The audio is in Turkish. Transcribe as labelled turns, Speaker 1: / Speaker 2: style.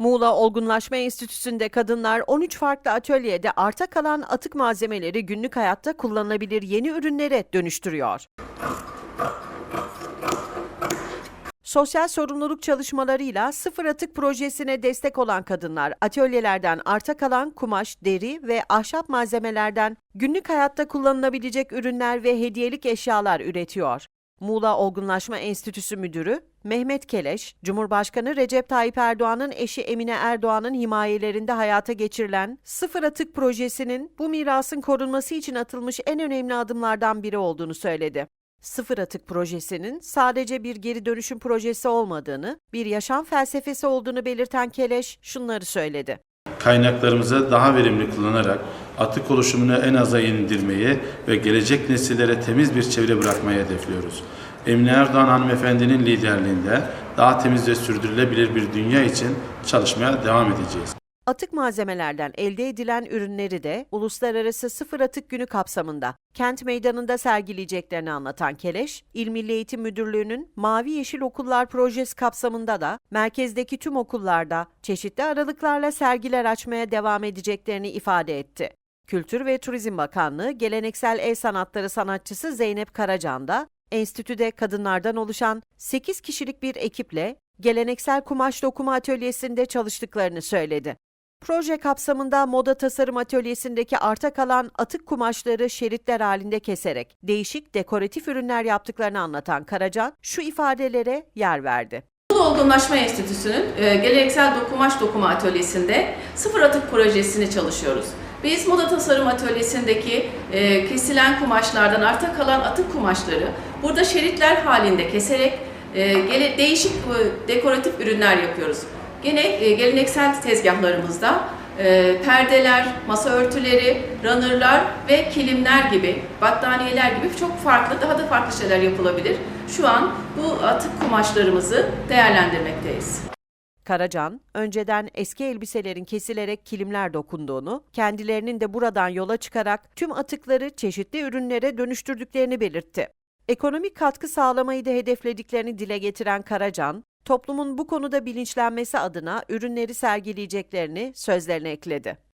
Speaker 1: Muğla Olgunlaşma Enstitüsü'nde kadınlar 13 farklı atölyede arta kalan atık malzemeleri günlük hayatta kullanılabilir yeni ürünlere dönüştürüyor. Sosyal sorumluluk çalışmalarıyla sıfır atık projesine destek olan kadınlar atölyelerden arta kalan kumaş, deri ve ahşap malzemelerden günlük hayatta kullanılabilecek ürünler ve hediyelik eşyalar üretiyor. Muğla Olgunlaşma Enstitüsü Müdürü Mehmet Keleş, Cumhurbaşkanı Recep Tayyip Erdoğan'ın eşi Emine Erdoğan'ın himayelerinde hayata geçirilen Sıfır Atık projesinin bu mirasın korunması için atılmış en önemli adımlardan biri olduğunu söyledi. Sıfır Atık projesinin sadece bir geri dönüşüm projesi olmadığını, bir yaşam felsefesi olduğunu belirten Keleş şunları söyledi.
Speaker 2: Kaynaklarımızı daha verimli kullanarak atık oluşumunu en aza indirmeyi ve gelecek nesillere temiz bir çevre bırakmayı hedefliyoruz. Emine Erdoğan hanımefendinin liderliğinde daha temiz ve sürdürülebilir bir dünya için çalışmaya devam edeceğiz.
Speaker 1: Atık malzemelerden elde edilen ürünleri de Uluslararası Sıfır Atık Günü kapsamında kent meydanında sergileyeceklerini anlatan Keleş, İl Milli Eğitim Müdürlüğü'nün Mavi Yeşil Okullar projesi kapsamında da merkezdeki tüm okullarda çeşitli aralıklarla sergiler açmaya devam edeceklerini ifade etti. Kültür ve Turizm Bakanlığı Geleneksel El Sanatları sanatçısı Zeynep Karacan da enstitüde kadınlardan oluşan 8 kişilik bir ekiple geleneksel kumaş dokuma atölyesinde çalıştıklarını söyledi. Proje kapsamında moda tasarım atölyesindeki arta kalan atık kumaşları şeritler halinde keserek değişik dekoratif ürünler yaptıklarını anlatan Karacan şu ifadelere yer verdi.
Speaker 3: Olgunlaşma Enstitüsü'nün e, geleneksel dokumaş dokuma atölyesinde sıfır atık projesini çalışıyoruz. Biz moda tasarım atölyesindeki e, kesilen kumaşlardan arta kalan atık kumaşları burada şeritler halinde keserek e, değişik e, dekoratif ürünler yapıyoruz. Gene e, geleneksel tezgahlarımızda e, perdeler, masa örtüleri, runnerlar ve kilimler gibi, battaniyeler gibi çok farklı, daha da farklı şeyler yapılabilir. Şu an bu atık kumaşlarımızı değerlendirmekteyiz.
Speaker 1: Karacan, önceden eski elbiselerin kesilerek kilimler dokunduğunu, kendilerinin de buradan yola çıkarak tüm atıkları çeşitli ürünlere dönüştürdüklerini belirtti. Ekonomik katkı sağlamayı da hedeflediklerini dile getiren Karacan, toplumun bu konuda bilinçlenmesi adına ürünleri sergileyeceklerini sözlerine ekledi.